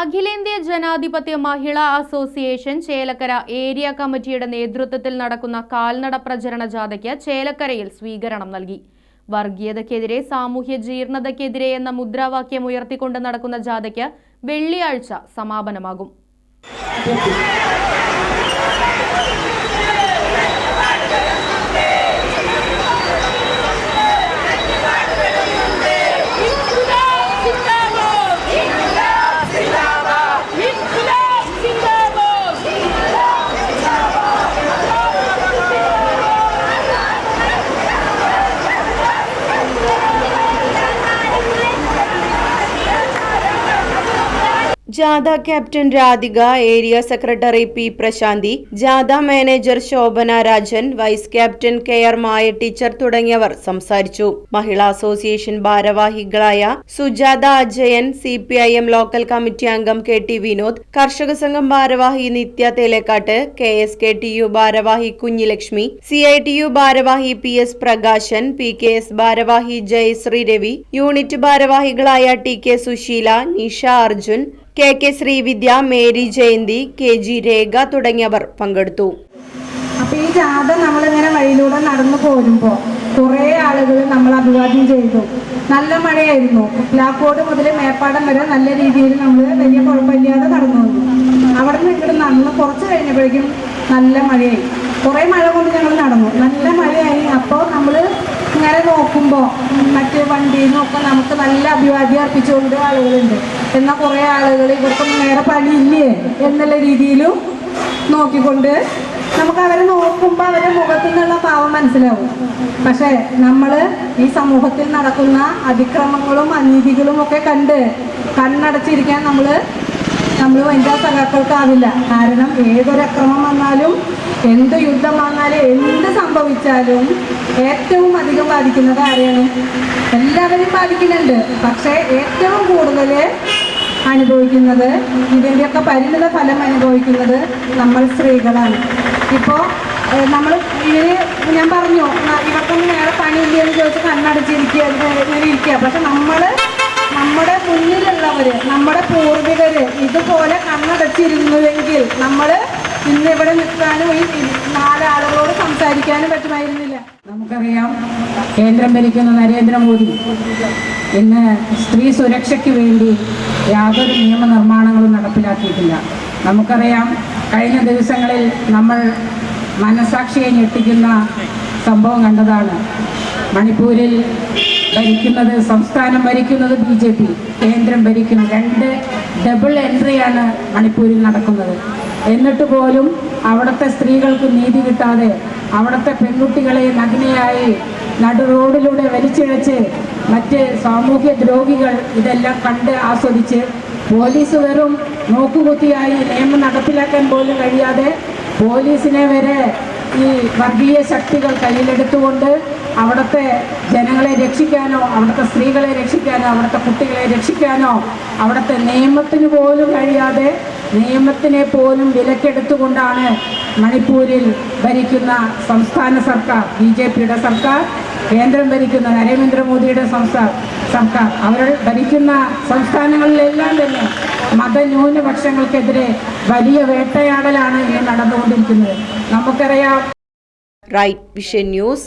അഖിലേന്ത്യാ ജനാധിപത്യ മഹിളാ association Chelakkara area കമ്മിറ്റിയുടെ നേതൃത്വത്തിൽ നടക്കുന്ന കാൽനട പ്രചരണ ജാഥയ്ക്ക് ചേലക്കരയിൽ സ്വീകരണം നൽകി. വർഗീയതയ്ക്കെതിരെ സാമൂഹ്യ ജീർണതയ്ക്കെതിരെ എന്ന മുദ്രാവാക്യം ഉയർത്തിക്കൊണ്ട് നടക്കുന്ന ജാഥയ്ക്ക് വെള്ളിയാഴ്ച സമാപനമാകും. ജാഥ captain Radhika area secretary P Prashanthi ജാഥ manager Shobhana Rajan vice captain K R Maya teacher തുടങ്ങിയവർ സംസാരിച്ചു. മഹിളാ അസോസിയേഷൻ ഭാരവാഹികളായ Sujatha Ajayan C local committee അംഗം കെ ടി വിനോദ് കർഷക സംഘം ഭാരവാഹി Nithya Thelakkad K S K T U ഭാരവാഹി Kunhilakshmi C I T U ഭാരവാഹി P S Prakashan P K S ഭാരവാഹി ജയശ്രീ രവി യൂണിറ്റ് ഭാരവാഹികളായ T K Susheela Nisha Arjun K K Sreevidya Mary Jayanthi K G Rekha തുടങ്ങിയവർ പങ്കെടുത്തു. അപ്പൊ ഈ ജാഥ നമ്മളിങ്ങനെ വഴിയിലൂടെ നടന്നു പോരുമ്പോൾ കുറേ ആളുകൾ നമ്മൾ അഭിവാദ്യം ചെയ്തു. നല്ല മഴയായിരുന്നു. പ്ലാക്കോട് മുതൽ മേപ്പാടം വരെ നല്ല രീതിയിൽ നമ്മൾ വലിയ കുഴപ്പമില്ലാതെ നടന്നു വന്നു അവിടെ നിന്ന് ഇങ്ങോട്ട് നടന്ന് കുറച്ച് കഴിഞ്ഞപ്പോഴേക്കും നല്ല മഴയായി. കുറേ മഴ കൊണ്ട് ഞങ്ങൾ നടന്നു. നല്ല മഴയായി. അപ്പോൾ നമ്മൾ ഇങ്ങനെ നോക്കുമ്പോൾ മറ്റു വണ്ടിയിൽ നിന്നൊക്കെ നമുക്ക് നല്ല അഭിവാദ്യം അർപ്പിച്ചുകൊണ്ട് ആളുകളുണ്ട്. എന്നാൽ കുറേ ആളുകൾ ഇവർക്കൊന്നും നേരെ പണിയില്ലേ എന്നുള്ള രീതിയിലും നോക്കിക്കൊണ്ട് നമുക്ക് അവരെ നോക്കുമ്പോൾ അവരുടെ മുഖത്തു നിന്നുള്ള ഭാവം മനസ്സിലാവും. പക്ഷേ നമ്മൾ ഈ സമൂഹത്തിൽ നടക്കുന്ന അതിക്രമങ്ങളും അനീതികളും ഒക്കെ കണ്ട് കണ്ണടച്ചിരിക്കാൻ നമ്മൾ നമ്മൾ വനിതാ സഖാക്കൾക്കാവില്ല. കാരണം ഏതൊരു അക്രമം വന്നാലും എന്ത് യുദ്ധം വന്നാലും എന്ത് സംഭവിച്ചാലും ഏറ്റവും അധികം ബാധിക്കുന്നത് ആരെയാണ്? എല്ലാവരും ബാധിക്കുന്നുണ്ട്. പക്ഷേ ഏറ്റവും കൂടുതൽ അനുഭവിക്കുന്നത് ഇതിന്റെയൊക്കെ പരിണിത ഫലം അനുഭവിക്കുന്നത് നമ്മൾ സ്ത്രീകളാണ്. ഇപ്പോൾ നമ്മൾ ഇവർ ഞാൻ പറഞ്ഞു ഇവർക്കൊന്നും വേറെ പണിയില്ല എന്ന് ചോദിച്ച് കണ്ണടച്ചിരിക്കുക ഇങ്ങനെ ഇരിക്കുക. പക്ഷെ നമ്മൾ നമ്മുടെ മുന്നിലുള്ളവര് നമ്മുടെ പൂർവികര് ഇതുപോലെ കണ്ണടച്ചിരുന്നുവെങ്കിൽ നമ്മൾ ഇന്ന് ഇവിടെ നിൽക്കാനും ഈ നാലാളുകളോട് സംസാരിക്കാനും പറ്റുമായിരുന്നില്ല. നമുക്കറിയാം കേന്ദ്രം ഭരിക്കുന്ന നരേന്ദ്രമോദി ഇന്ന് സ്ത്രീ സുരക്ഷയ്ക്ക് വേണ്ടി യാതൊരു നിയമനിർമ്മാണങ്ങളും നടപ്പിലാക്കിയിട്ടില്ല. നമുക്കറിയാം കഴിഞ്ഞ ദിവസങ്ങളിൽ നമ്മൾ മനസാക്ഷിയെ ഞെട്ടിക്കുന്ന സംഭവം കണ്ടതാണ്. മണിപ്പൂരിൽ ഭരിക്കുന്നത് സംസ്ഥാനം ഭരിക്കുന്നത് ബി ജെ പി. കേന്ദ്രം ഭരിക്കുന്നു രണ്ട് ഡബിൾ എൻട്രിയാണ് മണിപ്പൂരിൽ നടക്കുന്നത്. എന്നിട്ട് പോലും അവിടുത്തെ സ്ത്രീകൾക്ക് നീതി കിട്ടാതെ അവിടുത്തെ പെൺകുട്ടികളെ നഗ്നയായി നടു റോഡിലൂടെ വലിച്ചിഴച്ച് മറ്റ് സാമൂഹ്യ ദ്രോഹികൾ ഇതെല്ലാം കണ്ട് ആസ്വദിച്ച് പോലീസ് വെറും നോക്കുകുത്തിയായി നിയമം നടപ്പിലാക്കാൻ പോലും കഴിയാതെ പോലീസിനെ വരെ ഈ വർഗീയ ശക്തികൾ കയ്യിലെടുത്തുകൊണ്ട് അവിടുത്തെ ജനങ്ങളെ രക്ഷിക്കാനോ അവിടുത്തെ സ്ത്രീകളെ രക്ഷിക്കാനോ അവിടുത്തെ കുട്ടികളെ രക്ഷിക്കാനോ അവിടുത്തെ നിയമത്തിന് പോലും കഴിയാതെ നിയമത്തിനെ പോലും വിലക്കെടുത്തുകൊണ്ടാണ് മണിപ്പൂരിൽ ഭരിക്കുന്ന സംസ്ഥാന സർക്കാർ ബി ജെ പിയുടെ സർക്കാർ കേന്ദ്രം ഭരിക്കുന്ന നരേന്ദ്രമോദിയുടെ സംസ്ഥാന സർക്കാർ. അവർ ഭരിക്കുന്ന സംസ്ഥാനങ്ങളിലെല്ലാം തന്നെ മതന്യൂനപക്ഷങ്ങൾക്കെതിരെ വലിയ വേട്ടയാടലാണ് ഇനി നടന്നുകൊണ്ടിരിക്കുന്നത്. നമുക്കറിയാം. Right vision news